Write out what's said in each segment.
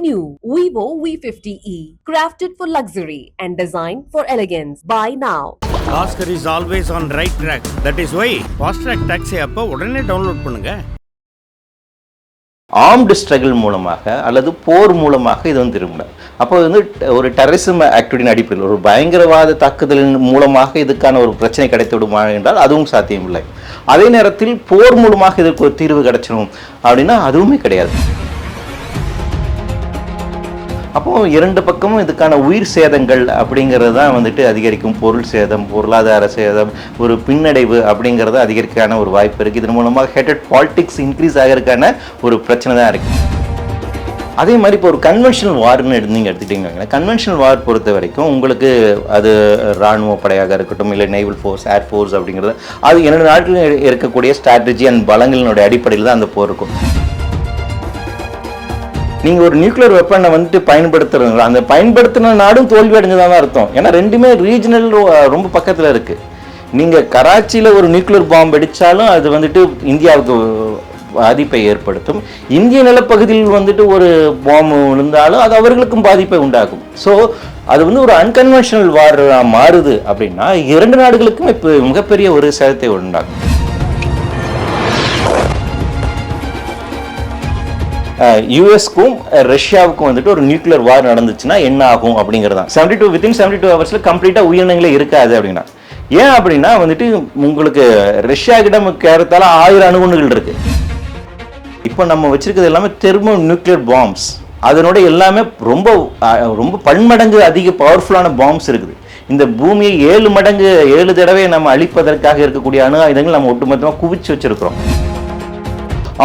new Vivo V50e, crafted for luxury and designed for elegance. Buy now. Oscar is always on right track that is why fast track taxi அப்போ உடனே download பண்ணுங்க. Armed struggle மூலமாக அல்லது போர் மூலமாக இது வந்து திரும்பல அப்போ வந்து ஒரு டெரரிசம் ஆக்டிவிட்டின் அடிப்படையில் ஒரு பயங்கரவாத தாக்குதலின் மூலமாக இதுக்கான ஒரு பிரச்சனை கிடைத்து விடுமா என்றால் அதுவும் சாத்தியமில்லை. அதே நேரத்தில் போர் மூலமாக இதற்கு ஒரு தீர்வு கிடைச்சிடும் அப்படின்னா அதுவுமே கிடையாது. அப்போது இரண்டு பக்கமும் இதுக்கான உயிர் சேதங்கள் அப்படிங்கிறது தான் வந்துட்டு அதிகரிக்கும். பொருள் சேதம் பொருளாதார சேதம் ஒரு பின்னடைவு அப்படிங்கிறது அதிகரிக்கான ஒரு வாய்ப்பு இருக்குது இதன் மூலமாக ஹெட்டட் பாலிட்டிக்ஸ் இன்க்ரீஸ் ஆகிறதுக்கான ஒரு பிரச்சனை தான் இருக்குது அதே மாதிரி இப்போ ஒரு கன்வென்ஷனல் வார்னு நீங்கள் எடுத்துக்கிட்டீங்கன்னா கன்வென்ஷனல் வார் பொறுத்த வரைக்கும் உங்களுக்கு அது இராணுவ படையாக இருக்கட்டும் இல்லை நேவல் ஃபோர்ஸ் ஏர் ஃபோர்ஸ் அப்படிங்கிறது அது இரண்டு நாட்டில் இருக்கக்கூடிய ஸ்ட்ராட்டஜி அண்ட் பலங்களினுடைய அடிப்படையில் தான் அந்த போர் இருக்கும். நீங்கள் ஒரு நியூக்ளியர் வெப்பனை வந்துட்டு பயன்படுத்துறீங்களா அந்த பயன்படுத்தின நாடும் தோல்வி அடைஞ்சதாக தான் அர்த்தம். ஏன்னா ரெண்டுமே ரீஜனல் ரொம்ப பக்கத்தில் இருக்குது நீங்கள் கராச்சியில் ஒரு நியூக்ளியர் பாம்பு வெடிச்சாலும் அது வந்துட்டு இந்தியாவுக்கு பாதிப்பை ஏற்படுத்தும். இந்திய நிலப்பகுதியில் வந்துட்டு ஒரு பாம்பு விழுந்தாலும் அது அவர்களுக்கும் பாதிப்பை உண்டாகும் ஸோ அது வந்து ஒரு அன்கன்வென்ஷனல் வார் மாறுது அப்படின்னா இரண்டு நாடுகளுக்கும் இப்போ மிகப்பெரிய ஒரு சேதத்தை உண்டாகும் யூஎஸ்க்கும் ரஷ்யாவுக்கும் வந்துட்டு ஒரு நியூக்ளியர் வார் நடந்துச்சுன்னா என்ன ஆகும் அப்படிங்கிறது தான் seventy two within seventy two ஹவர்ஸில் கம்ப்ளீட்டாக உயிரினங்களே இருக்காது அப்படின்னா. ஏன் அப்படின்னா வந்துட்டு உங்களுக்கு ரஷ்யா கிட்ட கேரத்தால ஆயிரம் அணுகுண்டுகள் இருக்கு. இப்போ நம்ம வச்சிருக்கிறது எல்லாமே தெர்மோ நியூக்ளியர் பாம்ஸ் அதனோட எல்லாமே ரொம்ப ரொம்ப பன்மடங்கு அதிக பவர்ஃபுல்லான பாம்ஸ் இருக்குது. இந்த பூமியை ஏழு மடங்கு ஏழு தடவை நம்ம அழிப்பதற்காக இருக்கக்கூடிய அணு ஆயுதங்கள் நம்ம ஒட்டுமொத்தமாக குவிச்சு வச்சிருக்கிறோம்.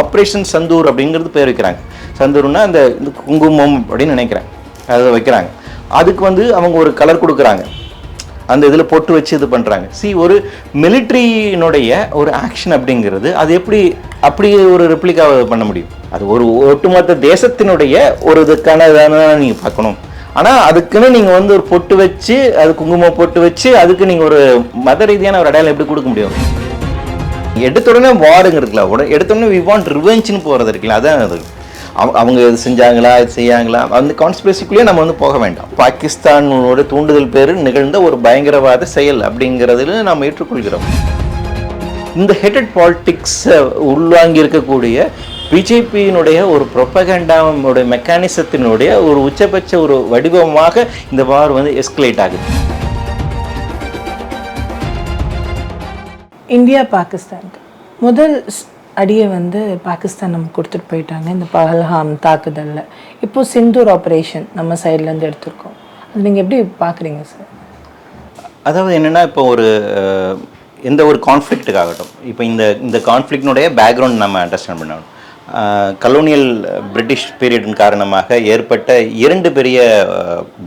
ஆப்ரேஷன் சந்தூர் அப்படிங்கிறது பேர் வைக்கிறாங்க. சந்தூர்னா அந்த இந்த குங்குமம் அப்படின்னு நினைக்கிறேன். அதை வைக்கிறாங்க. அதுக்கு வந்து அவங்க ஒரு கலர் கொடுக்குறாங்க. அந்த இதில் பொட்டு வச்சு இது பண்ணுறாங்க சி ஒரு மிலிட்ரியினுடைய ஒரு ஆக்ஷன் அப்படிங்கிறது அது எப்படி அப்படி ஒரு ரெப்ளிகா பண்ண முடியும்? அது ஒரு ஒட்டுமொத்த தேசத்தினுடைய ஒரு இதுக்கான இதான நீங்கள் பார்க்கணும். ஆனால் அதுக்குன்னு நீங்கள் வந்து ஒரு பொட்டு வச்சு அது குங்குமம் பொட்டு வச்சு அதுக்கு நீங்கள் ஒரு மத ரீதியான ஒரு அடையாளம் எப்படி கொடுக்க முடியும்? எடுத்த உடனே வாருங்க இருக்குல்ல உடனே எடுத்த உடனே வி வாண்ட் ரிவெஞ்சுன்னு போகிறது இருக்குல்ல அதான் அது. அவங்க இது செஞ்சாங்களா இது செய்யாங்களா அந்த கான்ஸ்பிரசிக்குள்ளேயே நம்ம வந்து போக வேண்டாம். பாகிஸ்தானோட தூண்டுதல் பேர் நிகழ்ந்த ஒரு பயங்கரவாத செயல் அப்படிங்கிறதுல நாம் ஏற்றுக்கொள்கிறோம். இந்த ஹெட்டட் பாலிட்டிக்ஸை உள்வாங்கி இருக்கக்கூடிய பிஜேபியினுடைய ஒரு ப்ரொப்பகண்டாவுடைய மெக்கானிசத்தினுடைய ஒரு உச்சபட்ச ஒரு வடிவமாக இந்த வார் வந்து எஸ்கலேட் ஆகுது. இந்தியா பாகிஸ்தானுக்கு முதல் ஸ்- அடியை வந்து பாகிஸ்தான் நம்ம கொடுத்துட்டு போயிட்டாங்க இந்த பஹல்ஹாம் தாக்குதலில். இப்போது சிந்தூர் ஆப்ரேஷன் நம்ம சைட்லேருந்து எடுத்திருக்கோம். அது நீங்கள் எப்படி பார்க்குறீங்க சார் அதாவது என்னென்னா இப்போ ஒரு எந்த ஒரு கான்ஃப்ளிக்ட்டுக்காகட்டும் இப்போ இந்த இந்த கான்ஃப்ளிக்டினுடைய பேக்ரவுண்ட் நம்ம அண்டர்ஸ்டாண்ட் பண்ணணும். கலோனியல் பிரிட்டிஷ் பீரியடின் காரணமாக ஏற்பட்ட இரண்டு பெரிய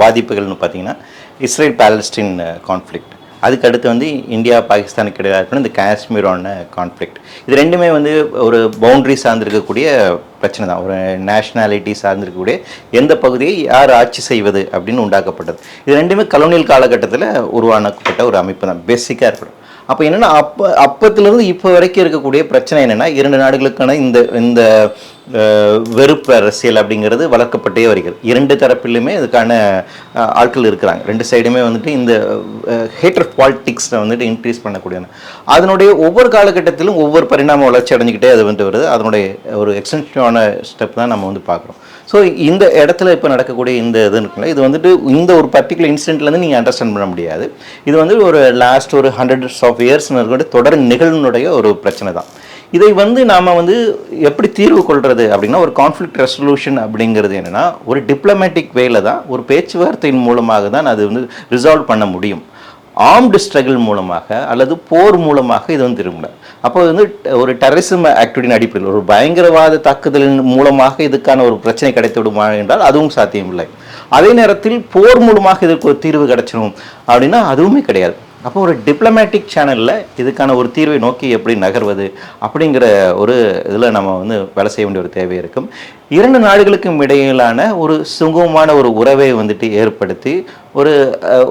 பாதிப்புகள்னு பார்த்தீங்கன்னா இஸ்ரேல் பாலஸ்டீன் கான்ஃப்ளிக்ட் அதுக்கு அடுத்து வந்து இந்தியா பாகிஸ்தானுக்கு இடையில இருக்கிற இந்த காஷ்மீரான கான்ஃப்ளிக்ட் இது ரெண்டுமே வந்து ஒரு பவுண்ட்ரி சார்ந்திருக்கக்கூடிய பிரச்சனை தான். ஒரு நேஷ்னாலிட்டி சார்ந்திருக்கக்கூடிய எந்த பகுதியை யார் ஆட்சி செய்வது அப்படின்னு உண்டாக்கப்பட்டது. இது ரெண்டுமே கலோனியல் காலகட்டத்தில் உருவாக்கப்பட்ட ஒரு அமைப்பு தான். பேசிக்காக இருக்கணும் அப்போ என்னென்னா அப்போ அப்பத்துலேருந்து இப்போ வரைக்கும் இருக்கக்கூடிய பிரச்சனை என்னென்னா இரண்டு நாடுகளுக்கான இந்த இந்த வெறுப்பு அரசியல் அப்படிங்கிறது வளர்க்கப்பட்டே வருகிறது. இரண்டு தரப்பிலுமே இதுக்கான ஆட்கள் இருக்கிறாங்க. ரெண்டு சைடுமே வந்துட்டு இந்த ஹேட்டர் பாலிட்டிக்ஸை வந்துட்டு இன்க்ரீஸ் பண்ணக்கூடிய அதனுடைய ஒவ்வொரு காலகட்டத்திலும் ஒவ்வொரு பரிணாம வளர்ச்சி அடைஞ்சிக்கிட்டே அது வந்துட்டு வருது. அதனுடைய ஒரு எக்ஸ்டென்ஷனான ஸ்டெப் தான் நம்ம வந்து பார்க்குறோம். ஸோ இந்த இடத்துல இப்போ நடக்கக்கூடிய இந்த இது இருக்குல்ல இது வந்துட்டு இந்த ஒரு பர்டிகுலர் இன்சிடென்ட்லேருந்து நீங்கள் அண்டர்ஸ்டாண்ட் பண்ண முடியாது. இது வந்து ஒரு லாஸ்ட் ஒரு ஹண்ட்ரட்ஸ் ஆஃப் இயர்ஸ் தொடர் நிகழ்னுடைய ஒரு பிரச்சனை தான். இதை வந்து நாம் வந்து எப்படி தீர்வு கொள்வது அப்படின்னா ஒரு கான்ஃப்ளிக்ட் ரெசல்யூஷன் அப்படிங்கிறது என்னென்னா ஒரு டிப்ளமேட்டிக் வேல தான் ஒரு பேச்சுவார்த்தையின் மூலமாக தான் அது வந்து ரிசால்வ் பண்ண முடியும். ஆர்ம்டு ஸ்ட்ரகிள் மூலமாக அல்லது போர் மூலமாக இது வந்து திரும்பல அப்போ வந்து ஒரு டெரரிசம் ஆக்டிவிட்டின் அடிப்படையில் ஒரு பயங்கரவாத தாக்குதலின் மூலமாக இதுக்கான ஒரு பிரச்சனை கிடைத்து விடுமா என்றால் அதுவும் சாத்தியமில்லை. அதே நேரத்தில் போர் மூலமாக இதற்கு ஒரு தீர்வு கிடைச்சிடும் அப்படின்னா அதுவுமே கிடையாது. அப்போ ஒரு டிப்ளமேட்டிக் சேனலில் இதுக்கான ஒரு தீர்வை நோக்கி எப்படி நகர்வது அப்படிங்கிற ஒரு இதில் நம்ம வந்து வேலை செய்ய வேண்டிய ஒரு தேவை இருக்கும். இரண்டு நாடுகளுக்கும் இடையிலான ஒரு சுகமமான ஒரு உறவை வந்துட்டு ஏற்படுத்தி ஒரு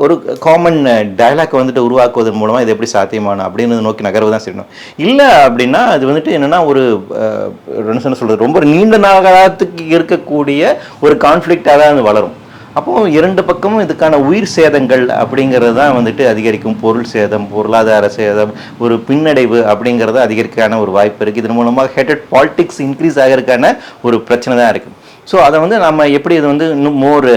ஒரு காமன் டயலாக் வந்துட்டு உருவாக்குவதன் மூலமாக இது எப்படி சாத்தியமான அப்படின்னு நோக்கி நகர்வு தான் செய்யணும். இல்லை அப்படின்னா அது வந்துட்டு என்னென்னா ஒரு என்ன சொல்கிறது ரொம்ப நீண்ட நாகத்துக்கு இருக்கக்கூடிய ஒரு கான்ஃப்ளிக்டாக தான் அது வளரும். அப்போ இரண்டு பக்கமும் இதுக்கான உயிர் சேதங்கள் அப்படிங்கிறது தான் வந்துட்டு அதிகரிக்கும். பொருள் சேதம் பொருளாதார சேதம் ஒரு பின்னடைவு அப்படிங்கிறது அதிகரிக்கான ஒரு வாய்ப்பு இருக்குது இதன் மூலமாக ஹெட்டட் பாலிட்டிக்ஸ் இன்க்ரீஸ் ஆகிறதுக்கான ஒரு பிரச்சனை தான் இருக்குது ஸோ அதை வந்து நம்ம எப்படி இது வந்து இன்னும் மோர்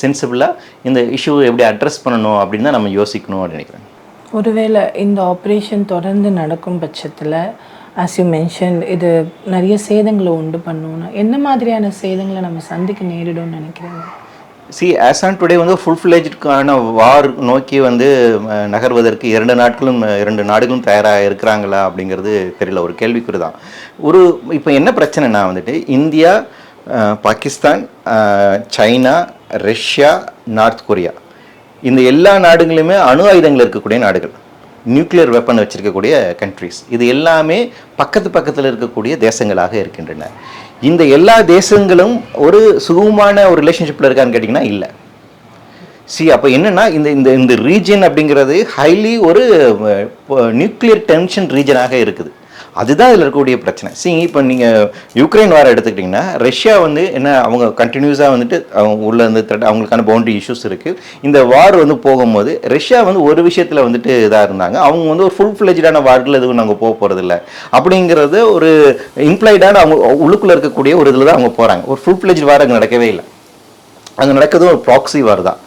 சென்சிபிளாக இந்த இஷ்யூ எப்படி அட்ரஸ் பண்ணணும் அப்படின்னு தான் நம்ம யோசிக்கணும் அப்படின்னு நினைக்கிறேன். ஒருவேளை இந்த ஆப்ரேஷன் தொடர்ந்து நடக்கும் பட்சத்தில் ஆஸ் யூ மென்ஷன் இது நிறைய சேதங்களை உண்டு பண்ணணும் என்ன மாதிரியான சேதங்களை நம்ம சந்திக்க நேரிடும்னு நினைக்கிறேன் சி ஆஸ் ஆன் டுடே வந்து ஃபுல் ஃபிளேஜ்டுக்கான வார் நோக்கி வந்து நகர்வதற்கு இரண்டு நாட்களும் இரண்டு நாடுகளும் தயாராக இருக்கிறாங்களா அப்படிங்கிறது தெரியல. ஒரு கேள்விக்குறி தான் ஒரு இப்போ என்ன பிரச்சனைனா வந்துட்டு India Pakistan China Russia North Korea. இந்த எல்லா நாடுகளுமே அணு ஆயுதங்கள் இருக்கக்கூடிய நாடுகள். நியூக்ளியர் வெப்பன் வச்சிருக்கக்கூடிய கண்ட்ரிஸ் இது எல்லாமே பக்கத்து பக்கத்தில் இருக்கக்கூடிய தேசங்களாக இருக்கின்றன. இந்த எல்லா தேசங்களும் ஒரு சுகமான ஒரு ரிலேஷன்ஷிப்பில் இருக்கான்னு கேட்டிங்கன்னா இல்லை. சி அப்போ என்னென்னா இந்த இந்த இந்த ரீஜன் அப்படிங்கிறது ஹைலி ஒரு நியூக்ளியர் டென்ஷன் ரீஜனாக இருக்குது. அதுதான் இதில் இருக்கக்கூடிய பிரச்சனை. சி இப்போ நீங்கள் யுக்ரைன் வார எடுத்துக்கிட்டிங்கன்னா ரஷ்யா வந்து என்ன அவங்க கண்டினியூஸாக வந்துட்டு அவங்க உள்ள இருந்து த்ரெட் அவங்களுக்கான பவுண்டரி இஷ்யூஸ் இருக்குது இந்த வார் வந்து போகும்போது ரஷ்யா வந்து ஒரு விஷயத்தில் வந்துட்டு இதாக இருந்தாங்க. அவங்க வந்து ஒரு ஃபுல் ஃப்ளெஜ்டான வார்டில் எதுவும் நாங்கள் போக போகிறதில்ல அப்படிங்கிறது ஒரு இம்ப்ளாய்டான அவங்க உள்ளுக்குள்ளே இருக்கக்கூடிய ஒரு இதில் தான் அவங்க போகிறாங்க ஒரு ஃபுல் ஃப்ளெஜ் வார் அங்கே நடக்கவே இல்லை. அங்கே நடக்கிறது ஒரு ப்ராக்ஸி வார் தான்.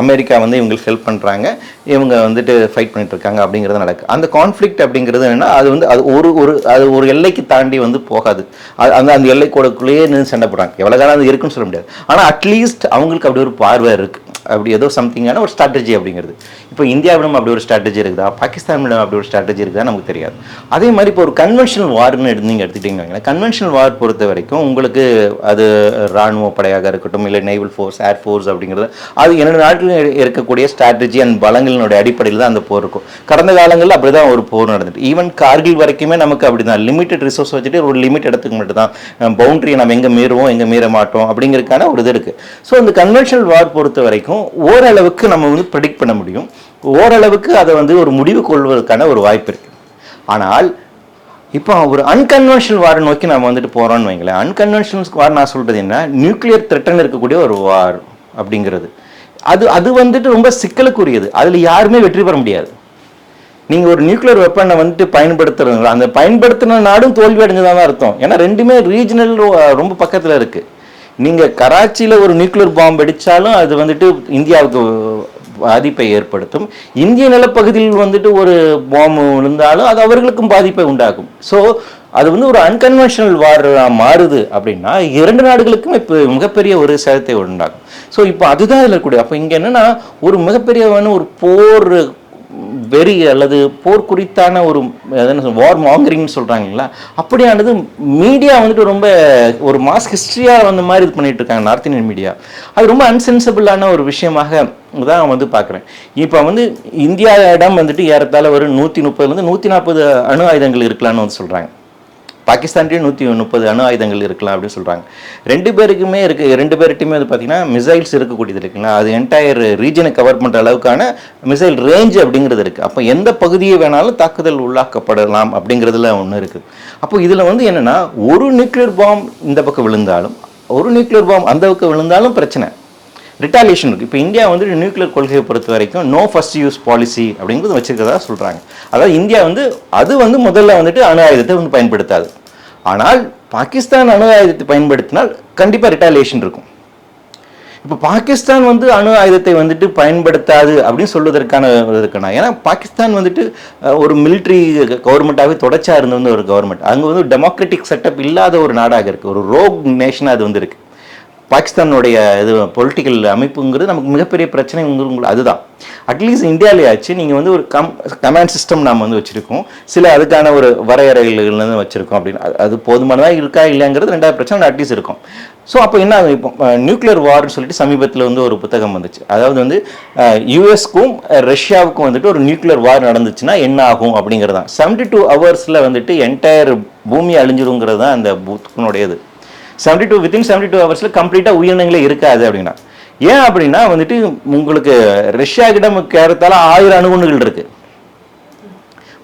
அமெரிக்கா வந்து இவங்களுக்கு ஹெல்ப் பண்ணுறாங்க இவங்க வந்துட்டு ஃபைட் பண்ணிட்டு இருக்காங்க அப்படிங்கிறது நடக்கு. அந்த கான்ஃப்ளிக்ட் அப்படிங்கிறது என்னன்னா அது வந்து அது ஒரு ஒரு அது ஒரு எல்லைக்கு தாண்டி வந்து போகாது. அது அந்த அந்த எல்லைக்கோடுக்குள்ளேயே நின்று சண்டை போடுறாங்க. எவ்வளோ காலம் அது இருக்குன்னு சொல்ல முடியாது. ஆனால் அட்லீஸ்ட் அவங்களுக்கு அப்படி ஒரு பார்வை இருக்குது அப்படி ஏதோ சம்திங்கான ஒரு ஸ்ட்ராட்டஜி அப்படிங்கிறது. இப்போ இந்தியாவிடம் அப்படி ஒரு ஸ்ட்ராட்டஜி இருக்குதா? பாகிஸ்தானிடம் அப்படி ஒரு ஸ்ட்ராட்டஜி இருக்குதா நமக்கு தெரியாது. அதே மாதிரி இப்போ ஒரு கன்வென்ஷனல் வார்னு எடுத்து நீங்கள் எடுத்துக்கிட்டீங்கன்னா கன்வென்ஷனல் வார் பொறுத்த வரைக்கும் உங்களுக்கு அது இராணுவ படையாக இருக்கட்டும் இல்லை நேவல் ஃபோர்ஸ் ஏர் ஃபோர்ஸ் அப்படிங்கிறது அது இரண்டு நாட்டில் இருக்கக்கூடிய ஸ்ட்ராட்டஜி அண்ட் பலங்களினுடைய அடிப்படையில் தான் அந்த போர் இருக்கும். கடந்த காலங்களில் அப்படி தான் ஒரு போர் நடந்துட்டு ஈவன் கார்கில் வரைக்குமே நமக்கு அப்படி தான் லிமிட்டட் ரிசோர்ஸ் வச்சுட்டு ஒரு லிமிட் இடத்துக்கு மட்டும் தான் பவுண்டரியை நம்ம எங்கே மீறுவோம் எங்கே மீற மாட்டோம் அப்படிங்கிறதுக்கான ஒரு இது இருக்குது ஸோ அந்த கன்வென்ஷனல் வார் பொறுத்த வரைக்கும் ஓரளவுக்கு நம்ம வந்து ப்ரெடிக்ட் பண்ண முடியும். ஓரளவுக்கு அதை வந்து ஒரு முடிவு கொள்வதற்கான ஒரு வாய்ப்பு இருக்குது ஆனால் இப்போ ஒரு அன்கன்வென்ஷனல் வார் நோக்கி நம்ம வந்துட்டு போகிறோம்னு வைங்களேன். அன்கன்வென்ஷனல் வார் நான் சொல்கிறது என்ன? நியூக்ளியர் த்ரெட்டன் இருக்கக்கூடிய ஒரு வார் அப்படிங்கிறது. அது அது வந்துட்டு ரொம்ப சிக்கலுக்குரியது. அதில் யாருமே வெற்றி பெற முடியாது. நீங்கள் ஒரு நியூக்ளியர் வெப்பனை வந்துட்டு பயன்படுத்துறீங்களா அந்த பயன்படுத்தின நாடும் தோல்வி அடைஞ்சதான் தான் அர்த்தம். ஏன்னா ரெண்டுமே ரீஜனல் ரொம்ப பக்கத்தில் இருக்குது நீங்கள் கராச்சியில் ஒரு நியூக்ளியர் பாம்பு அடித்தாலும் அது வந்துட்டு இந்தியாவுக்கு பாதிப்பை ஏற்படுத்தும். இந்திய நிலப்பகுதியில் வந்துட்டு ஒரு பாம்பு விழுந்தாலும் அது அவர்களுக்கும் பாதிப்பை உண்டாகும் ஸோ அது வந்து ஒரு அன்கன்வென்ஷனல் வார் மாறுது அப்படின்னா இரண்டு நாடுகளுக்கும் இப்போ மிகப்பெரிய ஒரு சேதத்தை உண்டாகும் ஸோ இப்போ அதுதான் இருக்கக்கூடிய அப்போ இங்கே என்னென்னா ஒரு மிகப்பெரியவான ஒரு போர் வெறி அல்லது போர் குறித்தான ஒரு வார் மாங்கரிங்னு சொல்கிறாங்களா அப்படியானது மீடியா வந்துட்டு ரொம்ப ஒரு மாஸ் ஹிஸ்ட்ரியாக வந்த மாதிரி இது பண்ணிட்டு இருக்காங்க நார்த் இந்தியன் மீடியா அது ரொம்ப அன்சென்சபிளான ஒரு விஷயமாக தான் வந்து பார்க்குறேன். இப்போ வந்து இந்தியா இடம் வந்துட்டு ஏறத்தாழ ஒரு நூற்றி முப்பதுலேருந்து நூற்றி நாற்பது அணு ஆயுதங்கள் இருக்கலாம்னு வந்து சொல்கிறாங்க பாகிஸ்தான்லேயும் நூற்றி முப்பது அணு ஆயுதங்கள் இருக்கலாம் அப்படின்னு சொல்கிறாங்க ரெண்டு பேருக்குமே இருக்குது ரெண்டு பேர்கிட்டையுமே வந்து பார்த்தீங்கன்னா மிசைல்ஸ் இருக்கக்கூடியது இருக்குங்களா? அது என்டையர் ரீஜனை கவர் பண்ணுற அளவுக்கான மிசைல் ரேஞ்ச் அப்படிங்கிறது இருக்குது அப்போ எந்த பகுதியை வேணாலும் தாக்குதல் உள்ளாக்கப்படலாம் அப்படிங்கிறதுல ஒன்று இருக்குது அப்போ இதில் வந்து என்னென்னா ஒரு நியூக்ளியர் பாம் இந்த பக்கம் விழுந்தாலும் ஒரு நியூக்ளியர் பாம் அந்த பக்கம் விழுந்தாலும் பிரச்சனை. ரிட்டாலியேஷன் இருக்குது இப்போ இந்தியா வந்து நியூக்ளியர் கொள்கையை பொறுத்த வரைக்கும் நோ ஃபர்ஸ்ட் யூஸ் பாலிசி அப்படிங்கிறது வச்சிருக்கிறதா சொல்கிறாங்க அதாவது இந்தியா வந்து அது வந்து முதல்ல வந்துட்டு அணு ஆயுதத்தை வந்து பயன்படுத்தாது. ஆனால் பாகிஸ்தான் அணு ஆயுதத்தை பயன்படுத்தினால் கண்டிப்பாக ரிட்டாலியேஷன் இருக்கும். இப்போ பாகிஸ்தான் வந்து அணு ஆயுதத்தை வந்துட்டு பயன்படுத்தாது அப்படின்னு சொல்வதற்கான இது ஏன்னா பாகிஸ்தான் வந்துட்டு ஒரு மிலிட்ரி கவர்மெண்ட்டாகவே தொடர்ச்சியாக இருந்த வந்து ஒரு கவர்மெண்ட் அங்கே வந்து டெமோக்ராட்டிக் செட்டப் இல்லாத ஒரு நாடாக இருக்குது ஒரு ரோக் நேஷனாக அது வந்து இருக்குது பாகிஸ்தானுடைய இது பொலிட்டிக்கல் அமைப்புங்கிறது நமக்கு மிகப்பெரிய பிரச்சனைங்கிறது அதுதான். அட்லீஸ்ட் இந்தியாவிலேயாச்சு நீங்கள் வந்து ஒரு கம் கமாண்ட் சிஸ்டம் நாம் வந்து வச்சுருக்கோம். சில அதுக்கான ஒரு வரையறைகள்லேருந்து வச்சுருக்கோம் அப்படின்னு. அது- அது போதுமானதாக இருக்கா இல்லைங்கிறது ரெண்டாவது பிரச்சனை அட்லீஸ்ட் இருக்கும். ஸோ அப்போ என்ன இப்போ நியூக்ளியர் வார்னு சொல்லிட்டு சமீபத்தில் வந்து ஒரு புத்தகம் வந்துச்சு. அதாவது வந்து யூஎஸ்க்கும் ரஷ்யாவுக்கும் வந்துட்டு ஒரு நியூக்ளியர் வார் நடந்துச்சுன்னா என்ன ஆகும் அப்படிங்கிறது தான் செவன்டி டூ ஹவர்ஸில் வந்துட்டு என்டையர் பூமி அழிஞ்சிருங்கிறது தான் அந்த புத்தகனுடையது seventy two within seventy two ஹவர்ஸில் கம்ப்ளீட்டாக உயிரினங்களே இருக்காது அப்படின்னா. ஏன் அப்படின்னா வந்துட்டு உங்களுக்கு ரஷ்யா கிட்ட கேரத்தால ஆயிரம் அணுகுண்டுகள் இருக்கு.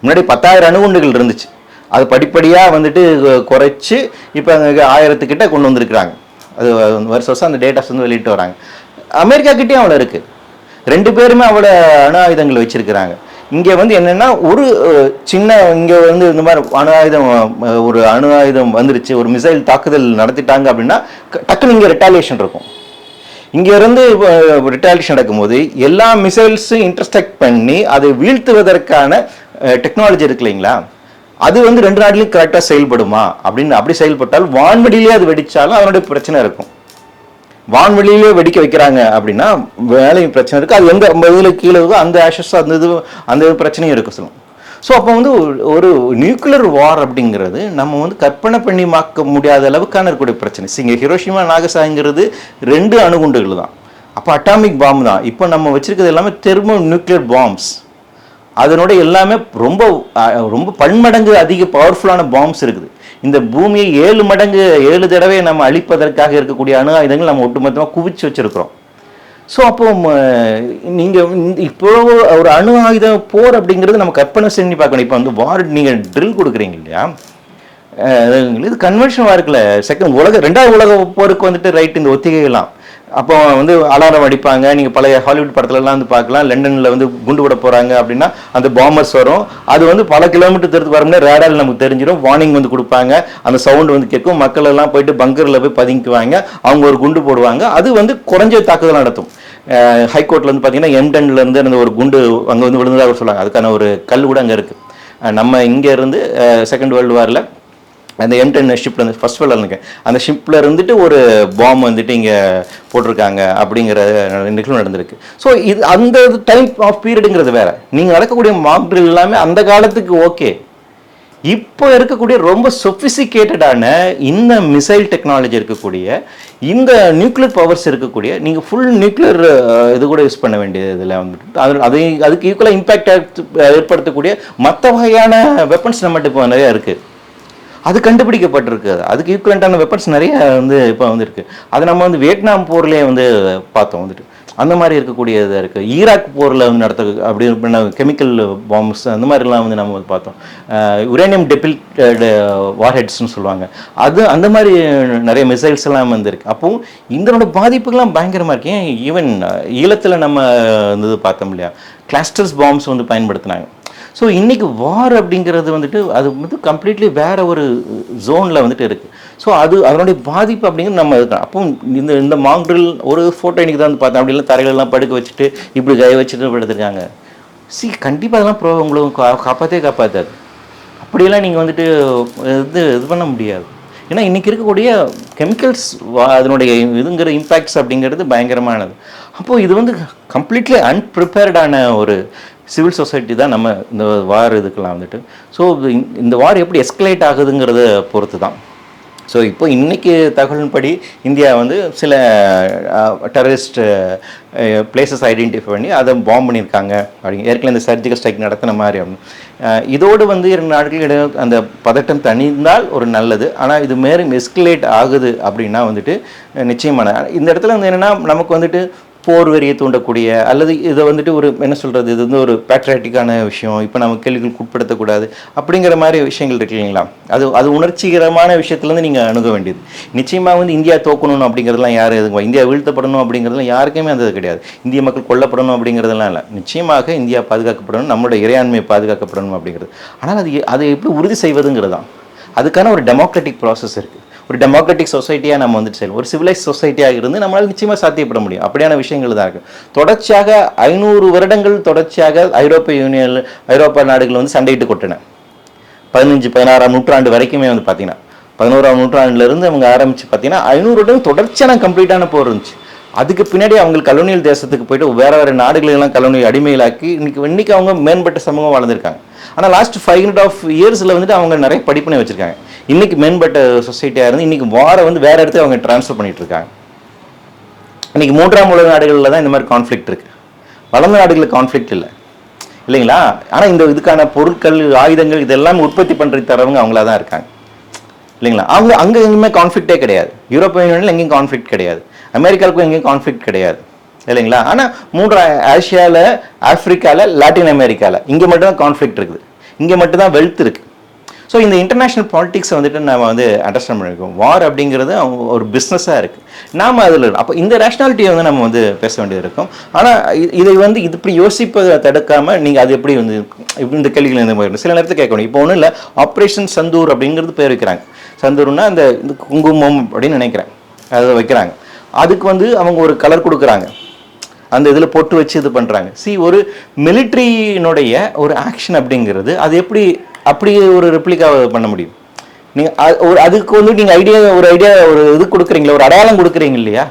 முன்னாடி பத்தாயிரம் அணுகுண்டுகள் இருந்துச்சு. அது படிப்படியாக வந்துட்டு குறைச்சி இப்போ அங்கே ஆயிரத்துக்கிட்ட கொண்டு வந்திருக்கிறாங்க. அது வருஷம் வருஷம் அந்த டேட்டாஸ் வந்து வெளியிட்டு வராங்க. அமெரிக்கா கிட்டேயும் அவ்வளோ இருக்குது ரெண்டு பேருமே அவ்வளோ அணு ஆயுதங்கள் வச்சிருக்கிறாங்க. இங்கே வந்து என்னென்னா ஒரு சின்ன இங்கே வந்து இந்த மாதிரி அணு ஆயுதம் ஒரு அணு ஆயுதம் வந்துருச்சு ஒரு மிசைல் தாக்குதல் நடத்திட்டாங்க அப்படின்னா டக்குன்னு இங்கே ரிட்டாலியேஷன் இருக்கும். இங்கேருந்து ரிட்டாலியேஷன் நடக்கும்போது எல்லா மிசைல்ஸும் இன்டர்செக்ட் பண்ணி அதை வீழ்த்துவதற்கான டெக்னாலஜி இருக்கு இல்லைங்களா? அது வந்து ரெண்டு நாட்டிலையும் கரெக்டாக செயல்படுமா? அப்படின்னு அப்படி செயல்பட்டால் வான்வெளியிலே அது வெடிச்சாலும் அதனுடைய பிரச்சனை இருக்கும். வான்வெளியிலே வெடிக்க வைக்கிறாங்க அப்படின்னா வேலை பிரச்சனை இருக்குது அது எங்கே ஐம்பது இதில் கீழே இருக்கோ அந்த ஆஷஸ் அந்த இது அந்த இது பிரச்சனையும் இருக்கு சொல்லும். ஸோ அப்போ வந்து ஒரு- நியூக்ளியர் வார் அப்படிங்கிறது நம்ம வந்து கற்பனை பண்ணி மாக்க முடியாத அளவுக்கான இருக்கக்கூடிய பிரச்சனை. இங்கே ஹிரோஷிமா நாகசாங்கிறது ரெண்டு அணுகுண்டுகள் தான். அப்போ அட்டாமிக் பாம்பு தான். இப்போ நம்ம வச்சிருக்கிறது எல்லாமே தெர்மோ நியூக்ளியர் பாம்ப்ஸ் அதனோட எல்லாமே ரொம்ப ரொம்ப பன்மடங்கு அதிக பவர்ஃபுல்லான பாம்ப்ஸ் இருக்குது. இந்த பூமியை ஏழு மடங்கு ஏழு தடவை நம்ம அழிப்பதற்காக இருக்கக்கூடிய அணு ஆயுதங்கள் நம்ம ஒட்டுமொத்தமாக குவிச்சு வச்சிருக்கிறோம். ஸோ அப்போ நீங்கள் இப்போ ஒரு அணு ஆயுத போர் அப்படிங்கிறது நம்ம கற்பனை செஞ்சு பார்க்கணும். இப்போ வந்து வார் நீங்கள் ட்ரில் கொடுக்குறீங்க இல்லையா? இது கன்வென்ஷன் வார்க்கில் செகண்ட் உலக ரெண்டாவது உலக போருக்கு வந்துட்டு ரைட் இந்த ஒத்திகைலாம் அப்போ வந்து அலாரம் அடிப்பாங்க. நீங்கள் பழைய ஹாலிவுட் படத்துலலாம் வந்து பார்க்கலாம். லண்டனில் வந்து குண்டு விட போகிறாங்க அப்படின்னா அந்த பாம்பர்ஸ் வரும். அது வந்து பல கிலோமீட்டர் தூரத்துக்கு வரோம்னா ரேடால் நமக்கு தெரிஞ்சிடும் வார்னிங் வந்து கொடுப்பாங்க. அந்த சவுண்டு வந்து கேட்கும். மக்கள் எல்லாம் போயிட்டு பங்கரில் போய் பதுங்கிக்குவாங்க. அவங்க ஒரு குண்டு போடுவாங்க. அது வந்து குறைஞ்ச தாக்குதல் நடத்தும். ஹைகோர்ட்டில் வந்து பார்த்தீங்கன்னா எம்டன்ல இருந்து அந்த ஒரு குண்டு அங்கே வந்து விழுந்ததாக சொல்லுவாங்க அதுக்கான ஒரு கல் கூட அங்கே இருக்குது நம்ம இங்கே இருந்து செகண்ட் வேர்ல்டு வாரில் அந்த எம் டென் ஷிப்பில் வந்து ஃபர்ஸ்ட் வேர்ல்டில் இருக்கேன் அந்த ஷிப்பில் இருந்துட்டு ஒரு பாம் வந்துட்டு இங்கே போட்டிருக்காங்க அப்படிங்கிற நிகழ்வு நடந்திருக்கு. ஸோ இது அந்த டைம் ஆஃப் பீரியடுங்கிறது வேற. நீங்கள் நடக்கக்கூடிய மாக் ட்ரில் எல்லாமே அந்த காலத்துக்கு ஓகே இப்போ இருக்கக்கூடிய ரொம்ப சொஃபிசிகேட்டடான இந்த மிசைல் டெக்னாலஜி இருக்கக்கூடிய இந்த நியூக்ளியர் பவர்ஸ் இருக்கக்கூடிய நீங்கள் ஃபுல் நியூக்ளியர் இது கூட யூஸ் பண்ண வேண்டியது இதில் வந்துட்டு அது அதை அதுக்கு ஈக்குவலாக இம்பேக்ட் ஏற்படுத்தக்கூடிய மற்ற வகையான வெப்பன்ஸ் நம்மகிட்ட இப்போ நிறையா இருக்குது அது கண்டுபிடிக்கப்பட்டிருக்கு அதுக்கு ஈக்குவலண்ட்டான வெப்பன்ஸ் நிறைய வந்து இப்போ வந்துருக்கு. அது நம்ம வந்து வியட்நாம் போர்லேயே வந்து பார்த்தோம் வந்துட்டு. அந்த மாதிரி இருக்கக்கூடிய இதாக இருக்குது ஈராக் போரில் வந்து நடத்த அப்படி பண்ண கெமிக்கல் பாம்ஸ் அந்த மாதிரிலாம் வந்து நம்ம வந்து பார்த்தோம். யுரேனியம் டெபில்டட் வார்ஹெட்ஸ்னு சொல்லுவாங்க. அது அந்த மாதிரி நிறைய மிசைல்ஸ் எல்லாம் வந்துருக்கு. அப்போ இதனோட பாதிப்புகள்லாம் பயங்கரமாக இருக்கு. ஏன்? ஈவன் ஈழத்தில் நம்ம வந்து பார்த்தோம் இல்லையா? கிளாஸ்டர்ஸ் பாம்ஸ் வந்து பயன்படுத்தினாங்க. ஸோ இன்னைக்கு வார் அப்படிங்கிறது வந்துட்டு அது வந்து கம்ப்ளீட்லி வேற ஒரு ஜோனில் வந்துட்டு இருக்குது ஸோ அது அதனுடைய பாதிப்பு அப்படிங்கிறது நம்ம இருக்கோம் அப்போ இந்த இந்த மாங்க்ரில் ஒரு ஃபோட்டோ இன்றைக்கி தான் வந்து பார்த்தேன். அப்படிலாம் தரையிலலாம் படுக்க வச்சுட்டு இப்படி கை வச்சுட்டு படுத்துருக்காங்க. சி கண்டிப்பாக அதெல்லாம் ப்ரோ உங்களுக்கு கா- காப்பாத்தே காப்பாற்றாது அப்படியெல்லாம் நீங்கள் வந்துட்டு இது இது பண்ண முடியாது. ஏன்னா இன்றைக்கி இருக்கக்கூடிய கெமிக்கல்ஸ் அதனுடைய இதுங்கிற இம்பேக்ட்ஸ் அப்படிங்கிறது பயங்கரமானது. அப்போது இது வந்து கம்ப்ளீட்லி அன்பிரிப்பேர்டான ஒரு சிவில் சொசைட்டி தான் நம்ம இந்த வார் இதுக்கெல்லாம் வந்துட்டு. ஸோ இந்த வார் எப்படி எஸ்கலேட் ஆகுதுங்கிறத பொறுத்து தான் ஸோ இப்போ இன்றைக்கு தகவலின்படி இந்தியா வந்து சில டெரரிஸ்ட் பிளேசஸ் ஐடென்டிஃபை பண்ணி அதை பாம் பண்ணியிருக்காங்க. அப்படிங்க ஏற்கனவே இந்த சர்ஜிக்கல் ஸ்ட்ரைக் நடத்தின மாதிரி அப்படின்னு. இதோடு வந்து இரண்டு நாடுகள் அந்த பதட்டம் தணிந்தால் ஒரு நல்லது. ஆனால் இது மேலும் எஸ்கலேட் ஆகுது அப்படின்னா வந்துட்டு நிச்சயமான. இந்த இடத்துல வந்து என்னென்னா நமக்கு வந்துட்டு போர் வெறியை தூண்டக்கூடிய அல்லது இதை வந்துட்டு ஒரு என்ன சொல்கிறது இது வந்து ஒரு பேட்ரியாட்டிக்கான விஷயம் இப்போ நம்ம கேள்விகளுக்கு உட்படுத்தக்கூடாது அப்படிங்கிற மாதிரி விஷயங்கள் இருக்கு இல்லைங்களா அது அது உணர்ச்சிகரமான விஷயத்துலேருந்து நீங்கள் அணுக வேண்டியது. நிச்சயமாக வந்து இந்தியா தோக்கணும் அப்படிங்கிறதுலாம் யார் எதுவும் இந்தியா வீழ்த்தப்படணும் அப்படிங்கிறதுலாம் யாருக்குமே அந்த கிடையாது. இந்திய மக்கள் கொல்லப்படணும் அப்படிங்கிறதெல்லாம் இல்லை. நிச்சயமாக இந்தியா பாதுகாக்கப்படணும் நம்மளுடைய இறையாண்மை பாதுகாக்கப்படணும் அப்படிங்கிறது. ஆனால் அது அதை எப்படி உறுதி செய்வதுங்கிறது தான் அதுக்கான ஒரு டெமோக்ராட்டிக் ப்ராசஸ் இருக்குது ஒரு டெமோக்ராட்டிக் சொசைட்டியாக நம்ம வந்துட்டு செல்வோம் ஒரு சிவிலைஸ் சொசைட்டியாக இருந்து நம்மளால் நிச்சயமாக சாத்தியப்பட முடியும். அப்படியான விஷயங்கள் தான் இருக்குது தொடர்ச்சியாக ஐநூறு வருடங்கள் தொடர்ச்சியாக ஐரோப்பிய யூனியன் ஐரோப்பா நாடுகள் வந்து சண்டையிட்டு கொட்டின. பதினஞ்சு பதினாறாம் நூற்றாண்டு வரைக்குமே வந்து பார்த்தீங்கன்னா பதினோராம் நூற்றாண்டுலேருந்து அவங்க ஆரம்பித்து பார்த்தீங்கன்னா ஐநூறு வருடம் தொடர்ச்சியான கம்ப்ளீட்டான போர் இருந்துச்சு. அதுக்கு பின்னாடி அவங்க கலோனியல் தேசத்துக்கு போயிட்டு வேற வேற நாடுகளெல்லாம் கலோனியல் அடிமையிலாக்கி இன்னைக்கு இன்னைக்கு அவங்க மேம்பட்ட சமூகம் வாழ்ந்திருக்காங்க. ஆனால் லாஸ்ட் ஃபைவ் ஹண்ட்ரட் ஆஃப் இயர்ஸில் வந்துட்டு அவங்க நிறைய படிப்பினை வச்சிருக்காங்க. இன்னைக்கு மேம்பட்ட சொசைட்டியாக இருந்து இன்னைக்கு வாரை வந்து வேற இடத்துல அவங்க ட்ரான்ஸ்ஃபர் பண்ணிட்டு இருக்காங்க. இன்னைக்கு மூன்றாம் உலக நாடுகளில் தான் இந்த மாதிரி கான்ஃப்ளிக்ட் இருக்கு. வளர்ந்த நாடுகளில் கான்ஃப்ளிக்ட் இல்லை. இல்லைங்களா? ஆனால் இந்த இதுக்கான பொருட்கள் ஆயுதங்கள் இதெல்லாம் உற்பத்தி பண்ணுறது தரவங்க அவங்களா தான் இருக்காங்க. இல்லைங்களா? அவங்க அங்கே எங்கேயுமே கான்ஃப்ளிக்டே கிடையாது. யூரோப்பியன் யூனியனில் எங்கேயும் கான்ஃப்ளிக்ட் கிடையாது. அமெரிக்காவுக்கும் எங்கேயும் கான்ஃப்ளிக்ட் கிடையாது. இல்லைங்களா? ஆனால் மூன்று ஆசியாவில் ஆஃப்ரிக்காவில் லாட்டின் அமெரிக்காவில் இங்கே மட்டும்தான் கான்ஃப்ளிக்ட் இருக்குது. இங்கே மட்டும்தான் வெல்த் இருக்குது ஸோ இந்த இன்டர்நேஷ்னல் பாலிட்டிக்ஸை வந்துட்டு நம்ம வந்து அண்டர்ஸ்டாண்ட் பண்ணியிருக்கோம் வார் அப்படிங்கிறது அவங்க ஒரு பிஸ்னஸாக இருக்குது நாம் அதில் அப்போ இந்த ரேஷ்னாலிட்டியை வந்து நம்ம வந்து பேச வேண்டியது இருக்கும். ஆனால் இதை வந்து இது இப்படி யோசிப்பதை தடுக்காமல் நீங்கள் அது எப்படி வந்து இந்த கேள்விகள் இந்த மாதிரி? சில நேரத்தில் கேட்கணும். இப்போ ஒன்றும் இல்லை ஆப்ரேஷன் சந்தூர் அப்படிங்கிறது பேர் வைக்கிறாங்க. சந்தூர்னா அந்த இந்த குங்குமம் அப்படின்னு நினைக்கிறேன். அதை வைக்கிறாங்க. அதுக்கு வந்து அவங்க ஒரு கலர் கொடுக்குறாங்க. அந்த இதில் பொட்டு வச்சு இது பண்ணுறாங்க சி ஒரு மிலிட்ரியினுடைய ஒரு ஆக்ஷன் அப்படிங்கிறது அது எப்படி அப்படி ஒரு ரிப்ளிக்காக பண்ண முடியும்? நீங்கள் ஒரு அதுக்கு வந்து நீங்கள் ஐடியா ஒரு ஐடியா ஒரு இது கொடுக்குறீங்களா ஒரு அடையாளம் கொடுக்குறீங்க இல்லையா?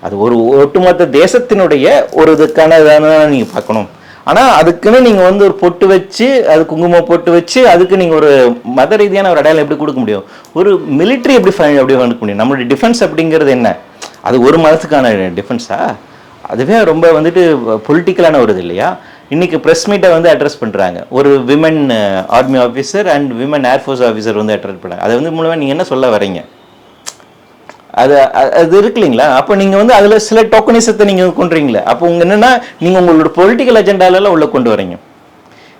அது ஒரு ஒட்டுமொத்த தேசத்தினுடைய ஒரு இதுக்கான இதான நீங்கள் பார்க்கணும். ஆனால் அதுக்குன்னு நீங்கள் வந்து ஒரு பொட்டு வச்சு அது குங்குமம் பொட்டு வச்சு அதுக்கு நீங்கள் ஒரு மத ரீதியான ஒரு அடையாளம் எப்படி கொடுக்க முடியும்? ஒரு மிலிட்ரி எப்படி ஃபை- எப்படி கொடுக்க முடியும்? நம்மளுடைய டிஃபென்ஸ் அப்படிங்கிறது என்ன? அது ஒரு மதத்துக்கான டிஃபென்ஸா அதுவே ரொம்ப வந்துட்டு பொலிட்டிக்கலான ஒரு இது இல்லையா? இன்னைக்கு ப்ரெஸ் மீட்டை வந்து அட்ரஸ் பண்ணுறாங்க ஒரு women army officer and women air force officer வந்து அட்ரஸ் பண்ணுறாங்க அதை வந்து மூலமாக நீங்கள் என்ன சொல்ல வரீங்க? அது அது இருக்கு இல்லைங்களா? அப்போ நீங்கள் வந்து அதில் சில டோக்கனிசத்தை நீங்கள் கொண்டுறீங்களே அப்போ உங்கள் என்னென்னா நீங்கள் உங்களோட பொலிட்டிக்கல் அஜெண்டாலெல்லாம் உள்ளே கொண்டு வரீங்க.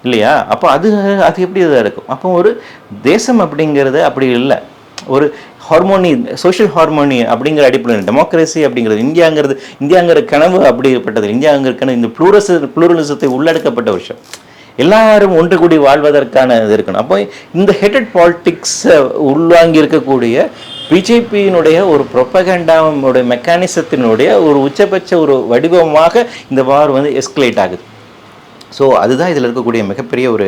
இல்லையா? அப்போ அது அது எப்படி இதாக இருக்கும்? அப்போ ஒரு தேசம் அப்படிங்கிறது அப்படி இல்லை. ஒரு ஹார்மோனி சோஷியல் ஹார்மோனி அப்படிங்கிற அடிப்படையில் டெமோக்ரஸி அப்படிங்கிறது இந்தியாங்கிறது இந்தியாங்கிற கனவு அப்படிப்பட்டது. இந்தியாங்கிற கனவு இந்த ப்ளூரஸ் ப்ளூரலிசத்தை உள்ளடக்கப்பட்ட விஷயம். எல்லாரும் ஒன்று கூடி வாழ்வதற்கான இது இருக்கணும். அப்போ இந்த ஹெட்டட் பாலிட்டிக்ஸை உள்வாங்கி இருக்கக்கூடிய பிஜேபியினுடைய ஒரு ப்ரொப்பகண்டாவுடைய மெக்கானிசத்தினுடைய ஒரு உச்சபட்ச ஒரு வடிவமாக இந்த வார் வந்து எஸ்கலேட் ஆகுது. ஸோ அதுதான் இதில் இருக்கக்கூடிய மிகப்பெரிய ஒரு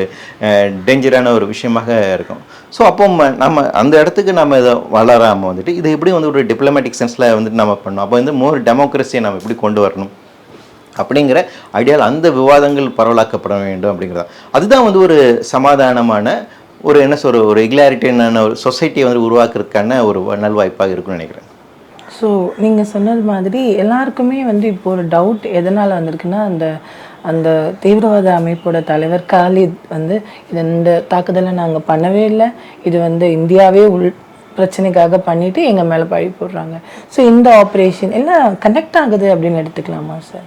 டேஞ்சரான ஒரு விஷயமாக இருக்கும். ஸோ அப்போ நம்ம அந்த இடத்துக்கு நம்ம இதை வளராமல் வந்துட்டு இதை எப்படி வந்து ஒரு டிப்ளமேட்டிக் சென்ஸில் வந்துட்டு நம்ம பண்ணணும்? அப்போ வந்து மோர் டெமோக்ரஸியை நம்ம எப்படி கொண்டு வரணும்? அப்படிங்கிற ஐடியாவில் அந்த விவாதங்கள் பரவலாக்கப்பட வேண்டும் அப்படிங்கிறதா. அதுதான் வந்து ஒரு சமாதானமான ஒரு என்ன சொல்கிற ஒரு ரெகுலாரிட்டியான ஒரு சொசைட்டியை வந்து உருவாக்குறதுக்கான ஒரு நல்வாய்ப்பாக இருக்கும்னு நினைக்கிறேன். ஸோ நீங்கள் சொன்னது மாதிரி எல்லாருக்குமே வந்து இப்போ ஒரு டவுட் எதனால் வந்திருக்குன்னா அந்த அந்த தீவிரவாத அமைப்போட தலைவர் காலித் வந்து இது இந்த தாக்குதலை நாங்கள் பண்ணவே இல்லை. இது வந்து இந்தியாவே உள் பிரச்சனைக்காக பண்ணிட்டு எங்கள் மேலே பழி போடுறாங்க. ஸோ இந்த ஆப்ரேஷன் எல்லாம் கனெக்ட் ஆகுது அப்படின்னு எடுத்துக்கலாமா சார்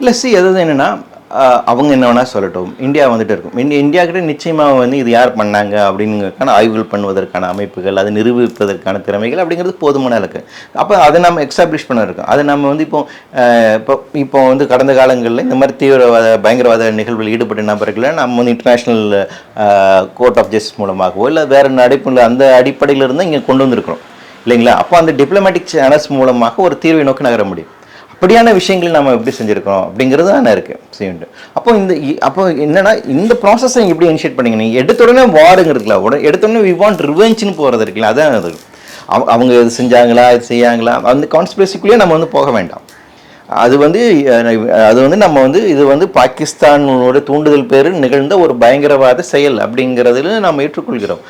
இல்லை சி அதாவது என்னென்னா அவங்க என்ன வேணால் சொல்லட்டும். இந்தியா வந்துட்டு இருக்கும். இந்தியா இந்தியா கிட்ட நிச்சயமாக வந்து இது யார் பண்ணாங்க அப்படிங்கிறதுக்கான ஆய்வுகள் பண்ணுவதற்கான அமைப்புகள் அதை நிரூபிப்பதற்கான திறமைகள் அப்படிங்கிறது போதுமான இருக்கு அப்போ அதை நம்ம எக்ஸ்டாப்ளிஷ் பண்ண இருக்கோம். அதை நம்ம வந்து இப்போ இப்போ இப்போ வந்து கடந்த காலங்களில் இந்த மாதிரி தீவிரவாத பயங்கரவாத நிகழ்வில் ஈடுபட்ட நபர்களை நம்ம வந்து இன்டர்நேஷ்னல் கோர்ட் ஆஃப் ஜஸ்டிஸ் மூலமாகவோ இல்லை வேறு நடைப்புல அந்த அடிப்படையில் இருந்து இங்கே கொண்டு வந்திருக்கிறோம். இல்லைங்களா? அப்போ அந்த டிப்ளமேட்டிக் சேனல்ஸ் மூலமாக ஒரு தீர்வை நோக்கி நகர முடியும். இப்படியான விஷயங்கள் நம்ம எப்படி செஞ்சுருக்கோம் அப்படிங்கிறது தானே இருக்குது செய்யுண்டு அப்போ இந்த இ- அப்போ என்னன்னா இந்த ப்ராசஸை எப்படி இனிஷியேட் பண்ணிங்க? நீங்கள் எடுத்த உடனே வாருங்கிறதுல உடனே எடுத்த உடனே வி வாண்ட் ரிவெஞ்சுன்னு போகிறது இருக்குல்ல அதான் அது. அவங்க இது செஞ்சாங்களா இது செய்யாங்களா அந்த கான்ஸ்பிரசிக்குள்ளேயே நம்ம வந்து போக வேண்டாம். அது வந்து அது வந்து நம்ம வந்து இது வந்து பாகிஸ்தானோட தூண்டுதல் பேர் நிகழ்ந்த ஒரு பயங்கரவாத செயல் அப்படிங்கிறதுல நம்ம ஏற்றுக்கொள்கிறோம்.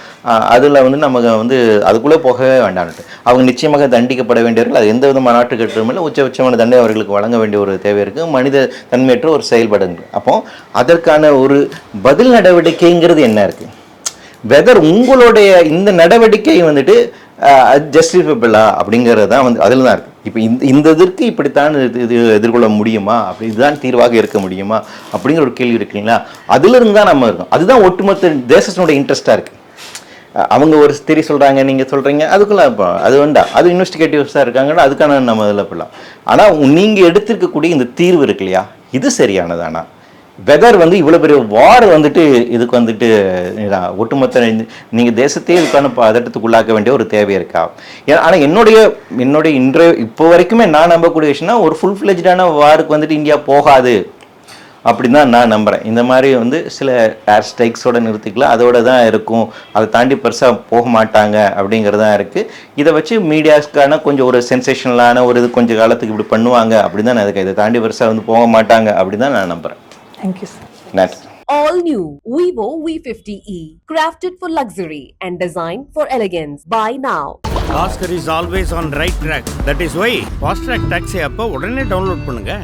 அதில் வந்து நம்ம வந்து அதுக்குள்ளே போகவே வேண்டாம்ட்டு அவங்க நிச்சயமாக தண்டிக்கப்பட வேண்டியவர்கள் அது எந்த விதமான நாட்டு கட்டுரும் இல்லை உச்சபட்சமான தண்டனை அவர்களுக்கு வழங்க வேண்டிய ஒரு தேவை இருக்குது மனித தன்மையற்ற ஒரு செயல்பாடுங்க அப்போது அதற்கான ஒரு பதில் நடவடிக்கைங்கிறது என்ன இருக்குது வெதர் உங்களுடைய இந்த நடவடிக்கை வந்துட்டு ஜஸ்டிஃபபிளா அப்படிங்கிறது தான் வந்து அதில் தான் இருக்குது இப்போ இந்த இந்த இதற்கு இப்படித்தான் இது இது எதிர்கொள்ள முடியுமா? அப்படி இதுதான் தீர்வாக இருக்க முடியுமா? அப்படிங்கிற ஒரு கேள்வி இருக்கு இல்லைங்களா? அதிலிருந்து தான் நம்ம இருக்கோம். அதுதான் ஒட்டுமொத்த தேசத்தினுடைய இன்ட்ரெஸ்ட்டாக இருக்குது அவங்க ஒரு திரி சொல்கிறாங்க நீங்கள் சொல்கிறீங்க அதுக்குள்ள இப்போ அது வேண்டாம் அது இன்வெஸ்டிகேட்டிவ்ஸாக இருக்காங்கன்னா அதுக்கான நம்ம இதில் போடலாம் ஆனால் நீங்கள் எடுத்திருக்கக்கூடிய இந்த தீர்வு இருக்கு இல்லையா? இது சரியானதானா? வெதர் வந்து இவ்வளோ பெரிய வார் வந்துட்டு இதுக்கு வந்துட்டு ஒட்டுமொத்த நீங்கள் தேசத்தையே இதுக்கான பதட்டத்துக்குள்ளாக்க வேண்டிய ஒரு தேவை இருக்கா? ஆனால் என்னுடைய என்னுடைய இன்றைய இப்போ வரைக்குமே நான் நம்பக்கூடிய விஷயம்னா ஒரு ஃபுல் ஃப்ளெஜ்டான வாருக்கு வந்துட்டு இந்தியா போகாது அப்படின்னு தான் நான் நம்புகிறேன் இந்த மாதிரி வந்து சில ஏர் ஸ்ட்ரைக்ஸோட நிறுத்திக்கலாம் அதோட தான் இருக்கும். அதை தாண்டி பெருசாக போக மாட்டாங்க அப்படிங்கிறது தான் இருக்குது இதை வச்சு மீடியாஸ்க்கான கொஞ்சம் ஒரு சென்சேஷனலான ஒரு இது கொஞ்சம் காலத்துக்கு இப்படி பண்ணுவாங்க அப்படின்னு தான் நான் இருக்கேன் இதை தாண்டி பெருசாக வந்து போக மாட்டாங்க அப்படின்னு தான் நான் நம்புகிறேன் தேங்க்யூ சார் நன்றி All new Vivo V50e, crafted for luxury and designed for elegance. Buy now. Oscar is always on right track. That is why Fast Track Taxi அப்போ உடனே டவுன்லோட் பண்ணுங்க